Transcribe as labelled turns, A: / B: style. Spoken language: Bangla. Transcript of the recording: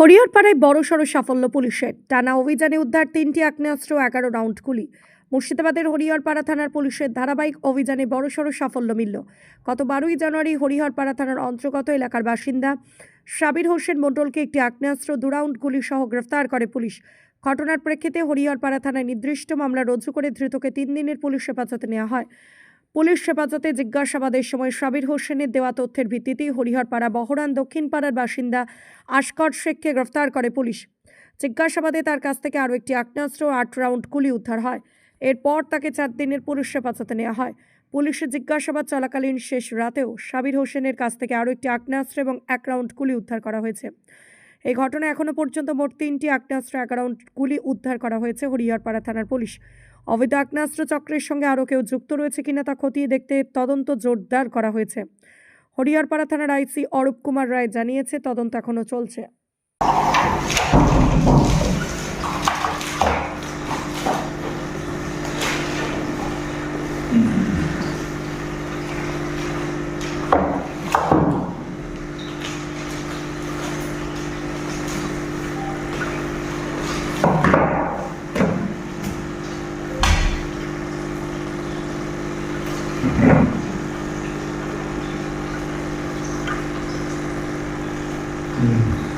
A: হরিহরপাড়ায় বড়সড় সাফল্য পুলিশের। টানা অভিযানে উদ্ধার তিনটি আগ্নেয়াস্ত্র, এগারো রাউন্ড গুলি। মুর্শিদাবাদের হরিহরপাড়া থানার পুলিশের ধারাবাহিক অভিযানে বড়সড় সাফল্য মিলল। গত বারোই জানুয়ারি হরিহরপাড়া থানার অন্তর্গত এলাকার বাসিন্দা সাবির হোসেন মণ্ডলকে একটি আগ্নেয়াস্ত্র, দু রাউন্ড গুলি সহ গ্রেফতার করে পুলিশ। ঘটনার প্রেক্ষিতে হরিহরপাড়া থানায় নির্দিষ্ট মামলা রুজু করে ধৃতকে তিন দিনের পুলিশ হেফাজতে নেওয়া হয়। পুলিশ হেফাজতে জিজ্ঞাসাবাদের সময় সাবির হোসেনের দেওয়া তথ্যের ভিত্তিতেই হরিহরপাড়া বহরান দক্ষিণ পাড়ার বাসিন্দা আশকর শেখকে গ্রেফতার করে পুলিশ। জিজ্ঞাসাবাদে তার কাছ থেকে আরও একটি আগ্নেয়াস্ত্র আট রাউন্ড গুলি উদ্ধার হয়। এরপর তাকে চার দিনের পুলিশ হেফাজতে নেওয়া হয়। পুলিশের জিজ্ঞাসাবাদ চলাকালীন শেষ রাতেও সাবির হোসেনের কাছ থেকে আরও একটি আগ্নেয়াস্ত্র এবং এক রাউন্ড গুলি উদ্ধার করা হয়েছে। এই ঘটনায় এখনও পর্যন্ত মোট তিনটি আগ্নেয়াস্ত্র অ্যাকাউন্টগুলি গুলি উদ্ধার করা হয়েছে হরিহরপাড়া থানার পুলিশ। অবৈধ আগ্নেয়াস্ত্র চক্রের সঙ্গে আরও কেউ যুক্ত রয়েছে কিনা তা খতিয়ে দেখতে তদন্ত জোরদার করা হয়েছে। হরিহরপাড়া থানার আইসি অরূপ কুমার রায় জানিয়েছে, তদন্ত এখনও চলছে। 嗯。